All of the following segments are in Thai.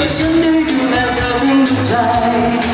ปล่อยใจให้ฉั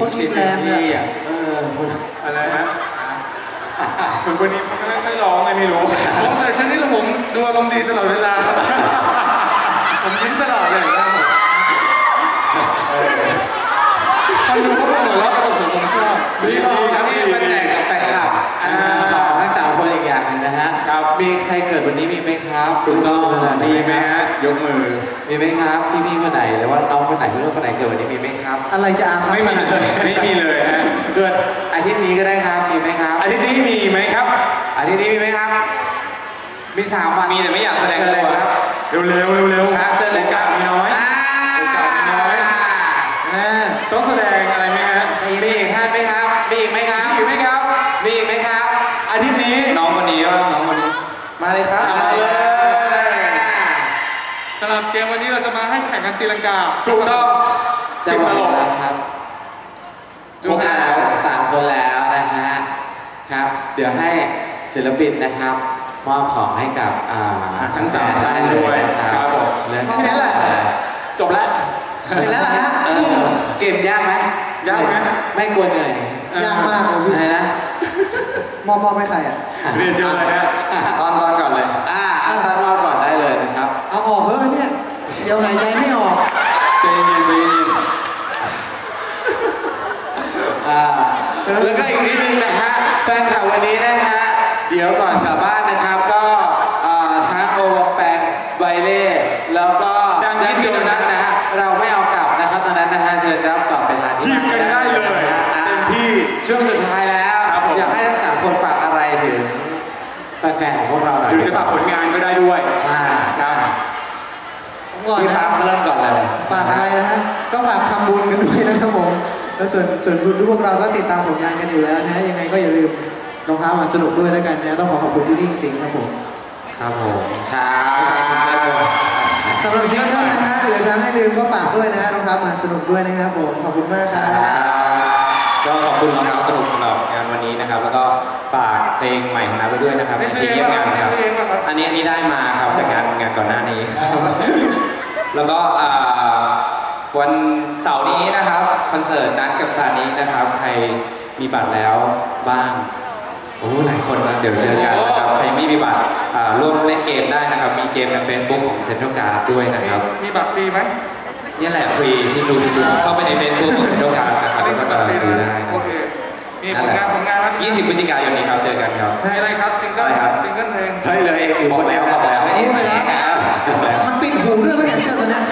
คนคิดแรงอะที่อะเออคนอะไรฮะคนคนนี้มันไม่ค่อยร้องไงไม่รู้ ผมใส่ชุดนี้แล้วผมดูอารมณ์ดีตลอดเวลา ผมยิ้มตลอดเลยครับผมเออตอนดูเขาเป็นหัวเราะแต่ผมผมชอบมีของที่มาแจกกับแฟนคลับอ่าของทั้งสามคนอีกอย่างหนึงนะฮะครับมีใครเกิดวันนี้มีไหมครับถูกต้องคนไหนมีไหมฮะ ยกมือ มีไหมครับพี่ๆคนไหนหรือว่าน้องคนไหนเพื่อนคนไหนเกิดวันนี้มีไหมครับ อะไรจะอาครับไม่มีเลยไม่มีเลยฮะเกิดอาทิตย์นี้ก็ได้ครับมีไหมครับ อาทิตย์นี้มีไหมครับ อาทิตย์นี้มีไหมครับ มีสามวันมีแต่ไม่อยากแสดงเชิญเลยตัวครับ เร็วๆเร็วๆครับเชิญเลยโอกาสมีน้อย ข่งกันตีลังกาถูกต้องจะสิบหมตดลกแล้วครับครบแล้วสามคนแล้วนะฮะครับ เดี๋ยวให้ศิลปินนะครับมอบของให้กับอ่าทั้งสามท่ท่านด้วยนะคครัรับบผมเรื่องแค่นั้นแหละ จบแล้ว เสร็จแล้วเหรอฮะ เออเกมยากไหมยากไหม ไม่กลัวเหนื่อยยากมากเลยพี่อะไรนะมอบมอบให้ใครอะ เรียนเชิญเลยฮะ ตอนตอนก่อนเลย อ่าอ่าตอนรอบก่อนได้เลยนะครับ เอาออกเถอะเนี่ย เดี๋ยวหายใจไม่ออกใจเย็นใจเย็นอ่าแล้วก็อีกนิดนึงนะฮะแฟนคลับวันนี้นะฮะเดี๋ยวก่อนกลับ้านนะครับก็อ่าทั้งโอวแปงไวเล่แล้วก็ดังกินโดนัทนะฮะเราไม่เอากลับนะครับตอนนั้นนะฮะเชิญรับกลับไปทานที่ยิบกันได้เลยเต็ที่ช่วงสุดท้ายแล้ว อยากให้ทั้งสามคนฝากอะไรถึงแฟนๆของพวกเราหน่อยหรือจะฝากผลงานก็ได้ด้วยใช่ครับ ก่อนพี่นะพามเริ่มก่อนเลยฝากอะไรนะฮะก็ฝากทำบุญกันด้วยนะครับผมแล้วส่วนส่วนพวกเราก็ติดตามผลงานกันอยู่แล้วนะฮะยังไงก็อย่าลืมรองเท้ามาสนุกด้วยแล้วกันนะต้องขอขอบคุณที่นี่จริงๆครับผม ครับผม ครับสำหรับซิงเกิลนะฮะเหลือทางให้ลืมก็ฝากด้วยนะฮะรองเท้ามาสนุกด้วยนะครับผม ขอบคุณมากครับก็ขอบคุณรองเท้าสนุกสำหรับงานวันนี้นะครับ แล้วก็ฝากเพลงใหม่ของนัทไว้ด้วยนะครับไม่ซื้อจีเยี่ยมงานเองคป่ะรับไม่ซื้อเองป่ะครับ อันนี้อันนี้ได้มาครับจากงานงานก่อนหน้านี้ครับ แล้วก็อ่าวันเสาร์นี้นะครับคอนเสิร์ตนัดกับซานินะครับ ใครมีบัตรแล้วบ้างโอ้หลายคนนะเดี๋ยวเจอกันนะครับ ใครไม่มีบัตรอ่าร่วมเล่นเกมได้นะครับ มีเกมใน Facebook ของ Central Card ด้วยนะครับ มีบัตรฟรีไหมนี่แหละฟรีที่ดูดูเข้าไปใน Facebook ของ Central Card นะครับแล้วก็จะบัตรฟรีดูนะได้นะโอเค มีผลงานผลงานครับ20พฤศจิกายนนี้ครับเจอกันครับมีอะไรครับซิงเกิลอะไรครับซิงเกิลเพลงเฮ้ยเหลยเองอีกคนแล้วบอกแล้วพูดไปแล้วมันปิดหูด้วยปะเนี่ยเสื้อตัวเนี้ย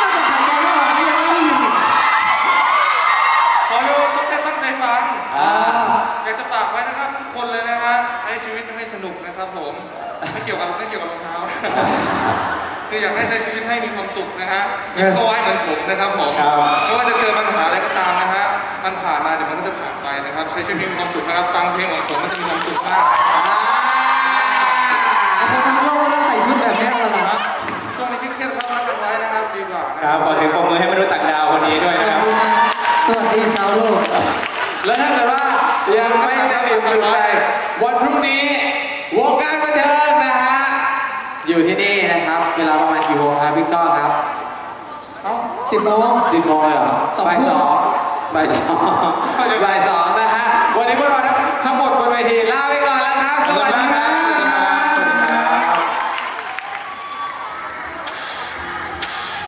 นอกจากหายใจไม่ออกแล้วยังไม่ได้ยินอีกขอดูทุกท่านตั้งใจฟังอ่าอยากจะฝากไว้นะครับทุกคนเลยนะฮะใช้ชีวิตให้สนุกนะครับผมไม่เกี่ยวกับไม่เกี่ยวกับรองเท้า คืออยากให้ใช้ชีวิตให้มีความสุขนะฮะอย่าเข้าไว้เหมือนผมนะครับผมครับไม่ว่าจะเจอปัญหาอะไรก็ตามนะฮะ มันผ่านมาเดี๋ยวมันก็จะผ่านไปนะครับ ใช้ชีวิตมีความสุขนะครับ ฟังเพลงของผมมันจะมีความสุขมากคนทั้งโลกก็ต้องใส่ชุดแบบเนี้ยตลอดช่วงนี้ที่เครียดครับรักกันไว้นะครับดีกว่านะครับ ขอเสียงปรบมือให้มนุษย์ต่างดาวคนนี้ด้วยขนะอบครับคุณนะสวัสดีชาวโลก แล้วถ้าเกิดว่ายังไม่เต็มอิ่มตื่นใจวันพรุ่งนี้วงการบันเทิงนะฮะ อยู่ที่นี่นะครับ เวลาประมาณกี่โมงครับพี่ก้องครับเอ้าสิบโมงสิบโมงเลยเหรอสองบ่ายทุ่สม องบ่ายสองบ่ายสองนะฮะวันนี้พวกเราทั้งหมดบนเวทีลาไปก่อนแล้วครับ สวัสดีครับ